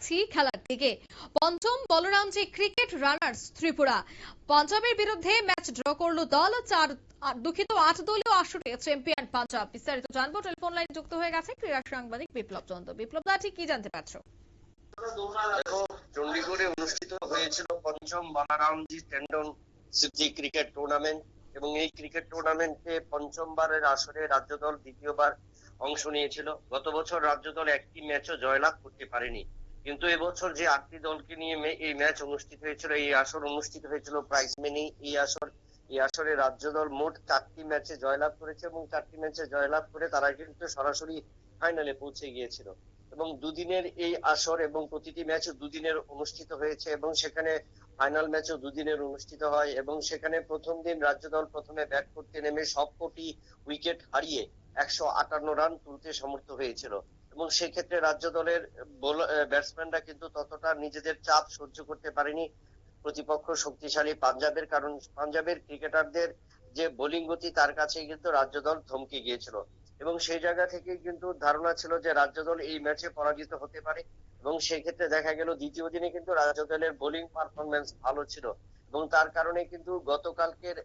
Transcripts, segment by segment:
যাচ্ছি খেলার দিকে। পঞ্চম বলরামজি ক্রিকেট রানার্স ত্রিপুরা। পাঞ্জাবের বিরুদ্ধে ম্যাচ ড্র করল দল। চার দুঃখিত, আট দলীয় আসরে চ্যাম্পিয়ন পাঞ্জাব। বিস্তারিত জানব। টেলিফোন লাইন যুক্ত হয়ে গেছে ক্রীড়া সাংবাদিক বিপ্লব চন্দ্র বিপ্লব দা, ঠিক কি জানতে পারছ? দেখো চণ্ডীগড়ে অনুষ্ঠিত হয়েছিল পঞ্চম বালারামজি টেন্ডন সিদ্ধি ক্রিকেট টুর্নামেন্ট এবং এই ক্রিকেট টুর্নামেন্টে পঞ্চমবারের আসরে রাজ্য দল দ্বিতীয়বার অংশ নিয়েছিল। গত বছর রাজ্য দল একটি ম্যাচও জয়লাভ করতে পারেনি। কিন্তু এবছর যে আটটি দলকে নিয়ে এই ম্যাচ অনুষ্ঠিত হয়েছিল, এই আসর অনুষ্ঠিত হয়েছিল প্রাইজ মেনি, এই আসর, এই আসরে রাজ্য দল মোট চারটি ম্যাচে জয়লাভ করেছে এবং চারটি ম্যাচে জয়লাভ করে তারা কিন্তু সরাসরি ফাইনালে পৌঁছে গিয়েছিল। এবং দুদিনের এই আসর এবং প্রতিটি ম্যাচ দুদিনের অনুষ্ঠিত হয়েছে এবং সেখানে ফাইনাল ম্যাচও দুদিনের অনুষ্ঠিত হয় এবং সেখানে প্রথম দিন রাজ্য দল প্রথমে ব্যাট করতে নেমে সবকটি উইকেট হারিয়ে একশো আটান্ন রান তুলতে সমর্থ হয়েছিল। এবং সেক্ষেত্রে রাজ্য দলের ব্যাটসম্যানরা কিন্তু ততটা নিজেদের চাপ সহ্য করতে পারেনি। প্রতিপক্ষ শক্তিশালী পাঞ্জাবের, কারণ পাঞ্জাবের ক্রিকেটারদের যে বোলিং গতি, তার কাছে কিন্তু রাজ্য দল থমকে গিয়েছিল। এবং সেই জায়গা থেকে কিন্তু ধারণা ছিল যে রাজ্য দল এই ম্যাচে পরাজিত হতে পারে। এবং সেক্ষেত্রে দেখা গেল দ্বিতীয় দিনে কিন্তু রাজ্য দলের বোলিং পারফরমেন্স ভালো ছিল। এবং তার কারণে কিন্তু গতকালকের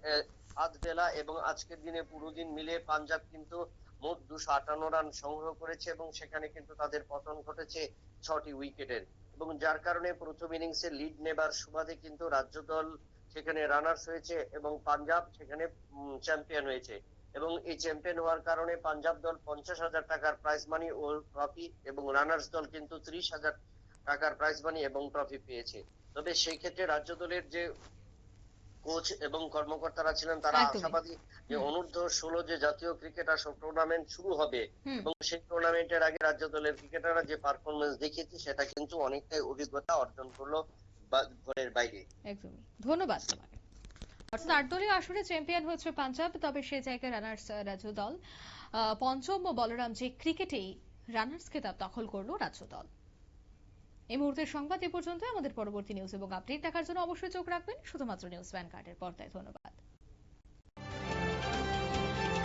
আধ বেলা এবং আজকের দিনে পুরো দিন মিলে পাঞ্জাব কিন্তু মোট দুশো আটান্ন রান সংগ্রহ করেছে এবং সেখানে কিন্তু তাদের পতন ঘটেছে ছটি উইকেটের। এবং যার কারণে প্রথম ইনিংসে লিড নেবার সুবাদে কিন্তু রাজ্য দল সেখানে রানার্স হয়েছে এবং পাঞ্জাব সেখানে চ্যাম্পিয়ন হয়েছে। এবং এই চ্যাম্পিয়ন হওয়ার কারণে পাঞ্জাব দল পঞ্চাশ হাজার টাকার প্রাইজ মানি ও ট্রফি এবং রানার্স দল কিন্তু ত্রিশ হাজার টাকার প্রাইজ মানি এবং ট্রফি পেয়েছে। তবে সেই ক্ষেত্রে রাজ্য দলের যে কোচ এবং কর্মকর্তারা ছিলেন তারা আশাবাদী যে অনূর্ধ্ব ষোলো যে জাতীয় ক্রিকেট আসর টুর্নামেন্ট শুরু হবে এবং সেই টুর্নামেন্টের আগে রাজ্য দলের ক্রিকেটাররা যে পারফরমেন্স দেখিয়েছে সেটা কিন্তু অনেকটাই অভিজ্ঞতা অর্জন করল ঘরের বাইরে। একদমই। ধন্যবাদ তোমাকে। অর্থাৎ আট দলীয় আসরে চ্যাম্পিয়ন হয়েছে পাঞ্জাব তবে সে জায়গায় রানার্স রাজ্য দল পঞ্চম যে ক্রিকেটেই রানার্স খেতাব দখল করল রাজ্য দল। এই মুহূর্তের সংবাদ এ পর্যন্ত আমাদের পরবর্তী নিউজ এবং আপডেট দেখার জন্য অবশ্যই চোখ রাখবেন। শুধুমাত্র নিউজ ভ্যানগার্ডের পর্দায়। ধন্যবাদ।